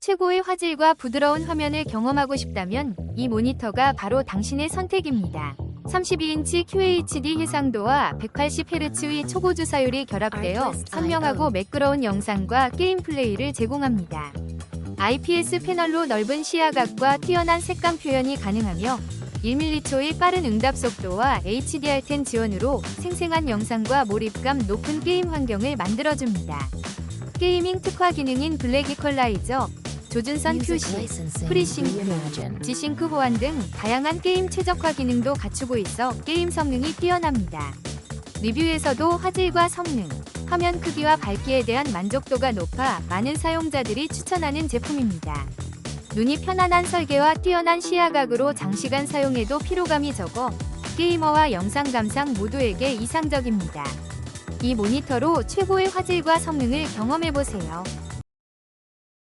최고의 화질과 부드러운 화면을 경험하고 싶다면 이 모니터가 바로 당신의 선택입니다. 32인치 QHD 해상도와 180Hz의 초고 주 사율이 결합되어 선명하고 매끄러운 영상과 게임 플레이를 제공합니다. IPS 패널로 넓은 시야각과 뛰어난 색감 표현이 가능하며 1m초의 빠른 응답 속도와 HDR10 지원으로 생생한 영상과 몰입감 높은 게임 환경을 만들어줍니다. 게이밍 특화 기능인 블랙 이퀄라이저, 조준선 표시, 프리싱크, 지싱크 호환 등 다양한 게임 최적화 기능도 갖추고 있어 게임 성능이 뛰어납니다. 리뷰에서도 화질과 성능, 화면 크기와 밝기에 대한 만족도가 높아 많은 사용자들이 추천하는 제품입니다. 눈이 편안한 설계와 뛰어난 시야각으로 장시간 사용해도 피로감이 적어 게이머와 영상 감상 모두에게 이상적입니다. 이 모니터로 최고의 화질과 성능을 경험해보세요.